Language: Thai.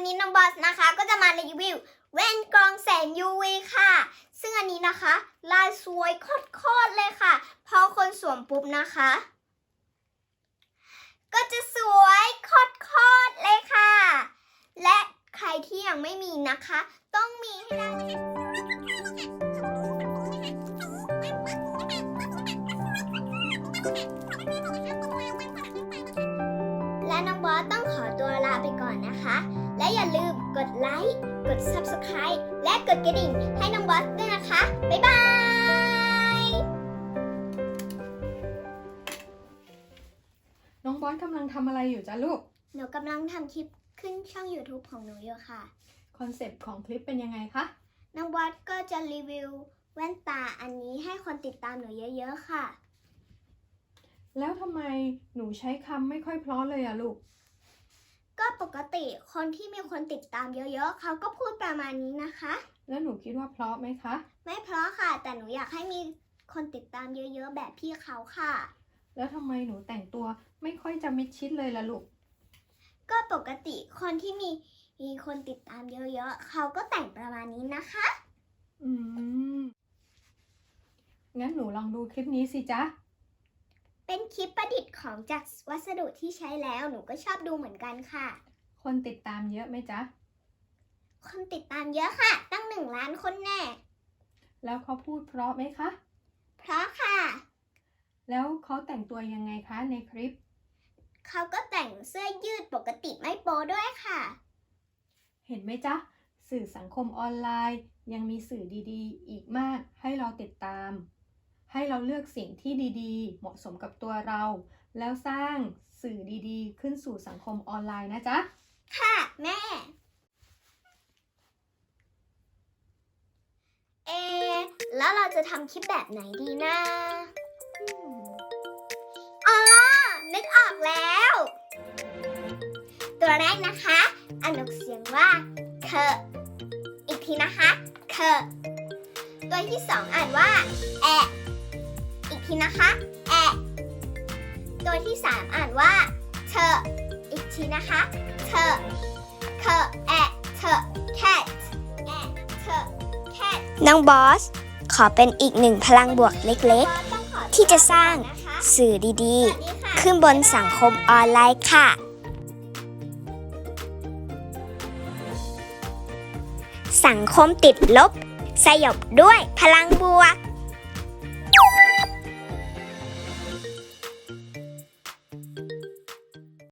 วันนี้น้องบอสนะคะ ก็จะมารีวิวแว่นกรองแสง UV ค่ะ ซึ่งอันนี้นะคะ ลายสวยโคตรๆเลยค่ะ พอคนสวมปุ๊บนะคะ ก็จะสวยโคตรๆเลยค่ะ และใครที่ยังไม่มีนะคะ ต้องมีให้ได้ ไลค์ กด Subscribe และกดกระดิ่งให้น้องบอสด้วยนะคะ บ๊ายบายน้องบอสกำลังทำอะไรอยู่จ้ะลูก หนูกำลังทำคลิปขึ้นช่อง YouTube ของหนูอยู่ค่ะ คอนเซปต์ของคลิปเป็นยังไงคะ น้องบอสก็จะรีวิวแว่นตาอันนี้ให้คนติดตามหนูเยอะๆค่ะ แล้วทำไมหนูใช้คำไม่ค่อยเพราะเลยอะลูกก็ ปกติคนที่มีคนติดตามเยอะๆ เขาก็พูดประมาณนี้นะคะ แล้วหนูคิดว่าเพราะไหมคะ ไม่เพราะค่ะ แต่หนูอยากให้มีคนติดตามเยอะๆ แบบพี่เขาค่ะ แล้วทำไมหนูแต่งตัวไม่ค่อยจะมิดชิดเลยล่ะลูก ก็ปกติคนที่มีมีคนติดตามเยอะๆ เขาก็แต่งประมาณนี้นะคะ อืม งั้นหนูลองดูคลิปนี้สิจ๊ะ เป็นคลิปประดิษฐ์ของจากวัสดุที่ใช้แล้วหนูก็ชอบดูเหมือนกันค่ะ คนติดตามเยอะไหมจ๊ะ คนติดตามเยอะค่ะ ตั้งหนึ่งล้านคนแน่ แล้วเขาพูดเพราะไหมคะ เพราะค่ะ แล้วเขาแต่งตัวยังไงคะในคลิป เขาก็แต่งเสื้อยืดปกติไม่โปด้วยค่ะ เห็นไหมจ๊ะ สื่อสังคมออนไลน์ยังมีสื่อดีๆ อีกมากให้เราติดตาม ให้เราเลือกสิ่งที่ดีๆ เหมาะสมกับตัวเรา แล้วสร้างสื่อดีๆ ขึ้นสู่สังคมออนไลน์นะจ๊ะ ค่ะ แม่ เอะแล้วเราจะทำคลิปแบบไหนดีนะอืมอ๋อ นึกออกแล้ว ตัวแรกนะคะอ่านออกเสียงว่าเคออีกทีนะคะเคอตัวที่สองอ่านว่า แอะอีก ทีนะคะ แอะตัวที่สามอ่านว่าเธออีกทีนะคะเธอเคอแอะเธอ cat แอะเธอ cat น้องบอส ขอเป็นอีกหนึ่งพลังบวกเล็กๆ ที่จะสร้างสื่อดีๆ ขึ้นบนสังคมออนไลน์ค่ะสังคมติดลบ สยบด้วยพลังบวก